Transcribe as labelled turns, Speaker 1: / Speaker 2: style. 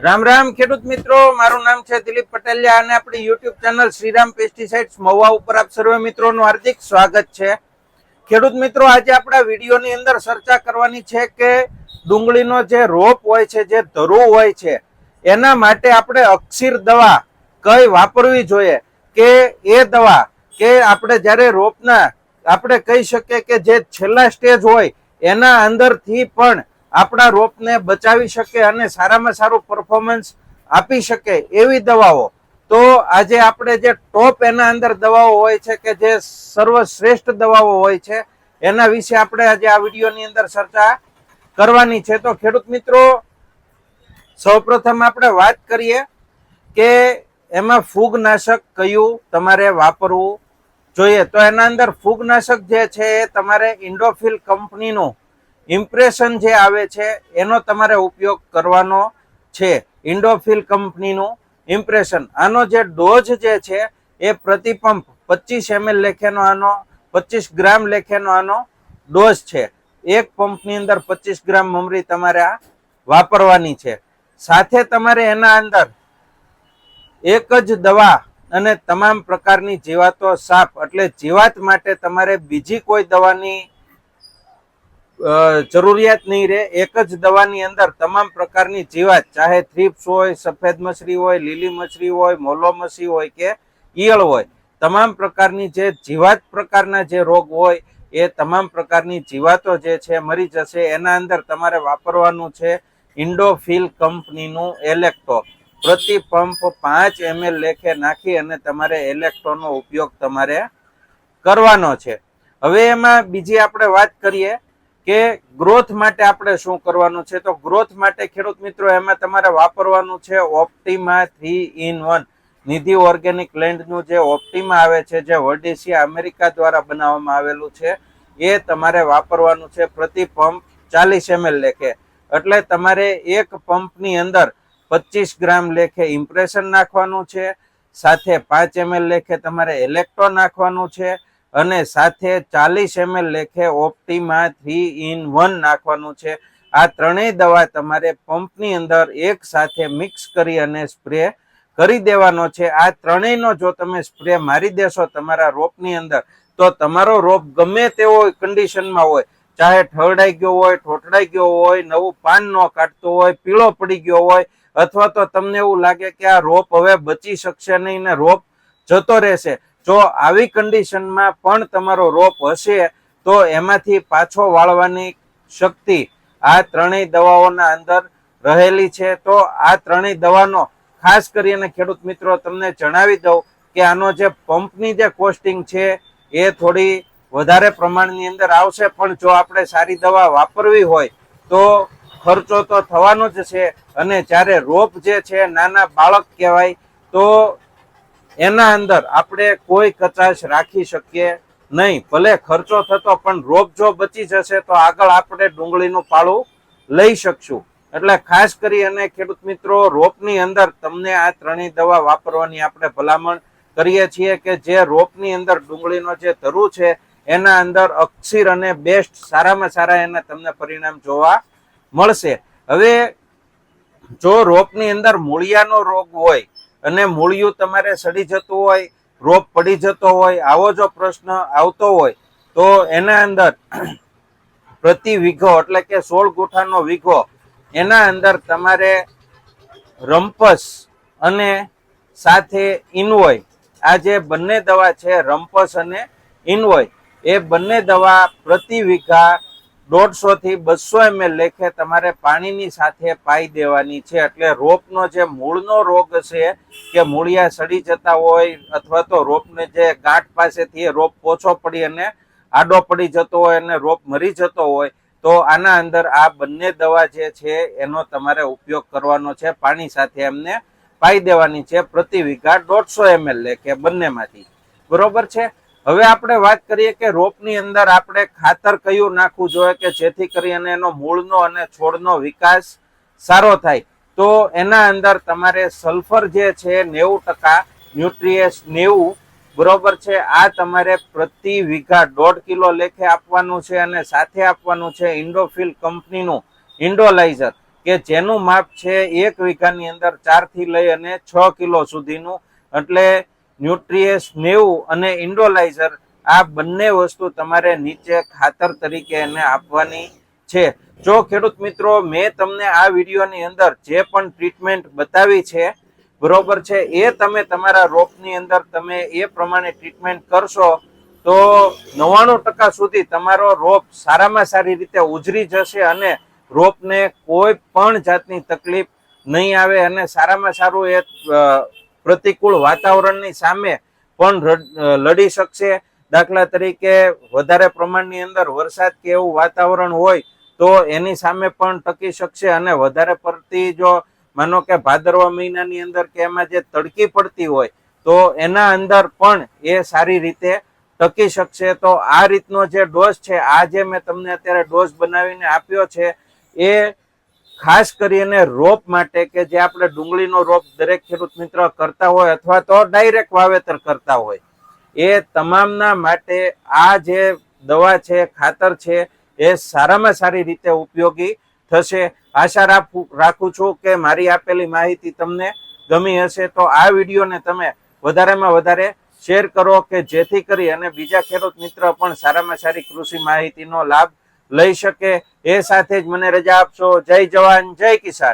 Speaker 1: રામ રામ, ખેડૂત મિત્રો, મારું નામ છે દિલીપ પટેલિયા અને આપણી YouTube channel Shriram pesticides Mahuva ઉપર આપ સર્વે મિત્રોનું હાર્દિક સ્વાગત છે. ખેડૂત મિત્રો, આજે આપણા વિડીયોની અંદર ચર્ચા કરવાની છે કે ડુંગળીનો જે રોપ હોય છે, જે ધરો હોય છે, એના માટે આપણે અક્ષીર દવા કઈ વાપરવી જોઈએ? કે એ દવા કે આપણે જ્યારે રોપના, આપણે કહી શકીએ કે જે છેલ્લા સ્ટેજ હોય, એના અંદરથી પણ આપણા રોપને બચાવી શકે અને સારામાં સારું પરફોર્મન્સ આપી શકે એવી દવાઓ. તો આજે આપણે જે ટોપ એના અંદર દવાઓ હોય છે કે જે સર્વશ્રેષ્ઠ દવાઓ હોય છે, એના વિશે આપણે આજે આ વિડીયોની અંદર ચર્ચા કરવાની છે. તો ખેડૂત મિત્રો, સૌપ્રથમ આપણે વાત કરીએ કે એમાં ફૂગનાશક કયું તમારે વાપરવું જોઈએ. તો એના અંદર ફૂગનાશક જે છે એ તમારે ઇન્ડોફિલ કંપનીનું ઇમ્પ્રેશન જે આવે છે, એનો તમારે ઉપયોગ કરવાનો છે. ઇન્ડોફિલ કંપનીનું ઇમ્પ્રેશન આનો જે ડોઝ જે છે, એ પ્રતિ પંપ પચીસ એમએલ લેખેનો આનો, પચીસ ગ્રામ લેખેનો આનો ડોઝ છે. એક પંપની અંદર પચીસ ગ્રામ મમરી તમારે આ વાપરવાની છે. સાથે તમારે એના અંદર એક જ દવા અને તમામ પ્રકારની જીવાતો સાપ, એટલે જીવાત માટે તમારે બીજી કોઈ દવાની જરૂરિયાત નહીં રહે. એક જ દવાની અંદર તમામ પ્રકારની જીવાત, ચાહે થ્રીપ્સ હોય, સફેદ મછરી હોય, લીલી મછરી હોય, મોલો મસી હોય કે ઈયળ હોય, તમામ પ્રકારની જે જીવાત પ્રકારના જે રોગ હોય, એ તમામ પ્રકારની જીવાતો જે છે મરી જશે. એના અંદર તમારે વાપરવાનું છે ઇન્ડોફિલ કંપનીનું એલેક્ટો. પ્રતિ પંપ પાંચ એમએલ લેખે નાખી અને તમારે એલેક્ટોનો ઉપયોગ તમારે કરવાનો છે. હવે એમાં બીજી આપણે વાત કરીએ કે ગ્રોથ માટે આપણે શું કરવાનું છે? તો ગ્રોથ માટે ખેડૂત મિત્રો, એમાં તમારે વાપરવાનું છે Optima three in one Nidhi organic લેન્ડનું જે ઓપ્ટિમા આવે છે, જે વર્ડિસિયા અમેરિકા દ્વારા બનાવવામાં આવેલું છે, એ તમારે વાપરવાનું છે પ્રતિ પંપ ચાલીસ એમએલ લેખે. એટલે તમારે એક પંપની અંદર પચીસ ગ્રામ લેખે ઇમ્પ્રેશન નાખવાનું છે, સાથે પાંચ એમએલ લેખે તમારે ઇલેક્ટ્રો નાખવાનું છે અને સાથે ચાલીસ એમએલ લેખે ઓપ્ટિમા થ્રી ઇન વન નાખવાનું છે. આ ત્રણેય દવા તમારે પંપની અંદર એક સાથે મિક્સ કરી અને સ્પ્રે કરી દેવાનો છે. આ ત્રણેયનો જો તમે સ્પ્રે મારી દેશો તમારા રોપની અંદર, તો તમારો રોપ ગમે તેવો કન્ડિશનમાં હોય, ચાહે ઠરડાઈ ગયો હોય, ઠોઠડાઈ ગયો હોય, નવું પાન ન કાઢતો હોય, પીળો પડી ગયો હોય, અથવા તો તમને એવું લાગે કે આ રોપ હવે બચી શકશે નહીં ને રોપ જતો રહેશે જો આવી કન્ડિશનમાં પણ તમારો રોપ હશે, તો એમાંથી પાછો વાળવાની શક્તિ આ ત્રણેય દવાઓના અંદર રહેલી છે. તો આ ત્રણેય દવાનો ખાસ કરીને ખેડૂત મિત્રો તમને જણાવી દઉં કે આનો જે પંપની જે કોસ્ટિંગ છે, એ થોડી વધારે પ્રમાણની અંદર આવશે. પણ જો આપણે સારી દવા વાપરવી હોય, તો ખર્ચો તો થવાનો જ છે. અને જ્યારે રોપ જે છે, નાના બાળક કહેવાય, તો એના અંદર આપણે કોઈ કચાશ રાખી શકીએ નહીં. ભલે ખર્ચો થતો પણ રોપ જો બચી જશે તો આગળ આપણે ડુંગળીનું પાળું લઈ શકશું. એટલે ખાસ કરી અને ખેડૂત મિત્રો, રોપની અંદર તમને આ ત્રણેય દવા વાપરવાની આપણે ભલામણ કરીએ છીએ કે જે રોપની અંદર ડુંગળીનો જે ધરુ છે, એના અંદર અક્ષીર અને બેસ્ટ સારામાં સારા એના તમને પરિણામ જોવા મળશે. હવે જો રોપની અંદર મૂળિયાનો રોગ હોય અને મૂળિયું તમારે સડી જતું હોય, રોપ પડી જતો હોય, આવો જો પ્રશ્ન આવતો હોય, તો એના અંદર પ્રતિ વીઘો, એટલે કે સોળ ગુઠાનો વીઘો, એના અંદર તમારે રમ્પસ અને સાથે ઇનવોય, આ જે બંને દવા છે, રમ્પસ અને ઇનવોય, એ બંને દવા પ્રતિ વીઘા દોઢસો થી બસો એમએલ લેખે તમારે પાણીની સાથે પાઈ દેવાની છે. એટલે રોપનો જે મૂળનો રોગ છે, કે મૂળિયા સડી જતા હોય અથવા તો રોપને જે ગાંઠ પાસેથી રોપ ઓછો પડી અને આડો પડી જતો હોય અને રોપ મરી જતો હોય, તો આના અંદર આ બંને દવા જે છે એનો તમારે ઉપયોગ કરવાનો છે, પાણી સાથે એમને પાઈ દેવાની છે પ્રતિ વીઘા દોઢસો એમએલ લેખે બંનેમાંથી. બરોબર છે? હવે આપણે વાત કરીએ કે રોપની અંદર આપણે ખાતર કયું નાખવું જોઈએ કે જેથી કરી અને એનો મૂળનો અને છોડનો વિકાસ સારો થાય. તો એના અંદર તમારે સલ્ફર જે છે નેવું ટકા, ન્યુટ્રીએસ નેવું, બરોબર છે. આ તમારે પ્રતિ વીઘા દોઢ કિલો લેખે આપવાનું છે અને સાથે આપવાનું છે ઇન્ડોફિલ કંપનીનું ઇન્ડોલાઇઝર, કે જેનું માપ છે એક વીઘાની અંદર ચારથી લઈ અને છ કિલો સુધીનું. એટલે ન્યુટ્રીએસ નેવું અને ઇન્ડોલાઇઝર આ બંને વસ્તુ તમારે નીચે ખાતર તરીકે એને આપવાની છે. જો ખેડૂત મિત્રો, મેં તમને આ વિડીયોની અંદર જે પણ ટ્રીટમેન્ટ બતાવી છે, બરોબર છે, એ તમે તમારા રોપની અંદર તમે એ પ્રમાણે ટ્રીટમેન્ટ કરશો, તો નવ્વાણું ટકા સુધી તમારો રોપ સારામાં સારી રીતે ઉજરી જશે અને રોપને કોઈ પણ જાતની તકલીફ નહીં આવે અને સારામાં સારું એ પ્રતિકૂળ વાતાવરણની સામે પણ લડી શકશે. દાખલા તરીકે વધારે પ્રમાણની અંદર વરસાદ કે એવું વાતાવરણ હોય તો એની સામે પણ ટકી શકશે અને વધારે પડતી જો માનો કે ભાદરવા મહિનાની અંદર કે એમાં જે તડકી પડતી હોય તો એના અંદર પણ એ સારી રીતે ટકી શકશે. તો આ રીતનો જે ડોઝ છે, આ જે મેં તમને અત્યારે ડોઝ બનાવીને આપ્યો છે, એ ખાસ કરીને રોપ માટે કે જે આપણે ડુંગળીનો રોપ દરેક ખેડૂત મિત્ર કરતા હોય અથવા તો ડાયરેક્ટ વાવેતર કરતા હોય, એ તમામના માટે આ જે દવા છે, ખાતર છે, એ સારામાં સારી રીતે ઉપયોગી થશે. આશા રાખું છું કે મારી આપેલી માહિતી તમને ગમી હશે તો આ વિડીયોને તમે વધારેમાં વધારે શેર કરો કે જેથી કરી અને બીજા ખેડૂત મિત્ર પણ સારામાં સારી કૃષિ માહિતીનો લાભ લઈ શકે. એ સાથે જ મને રજા આપશો. જય જવાન જય કિસાન.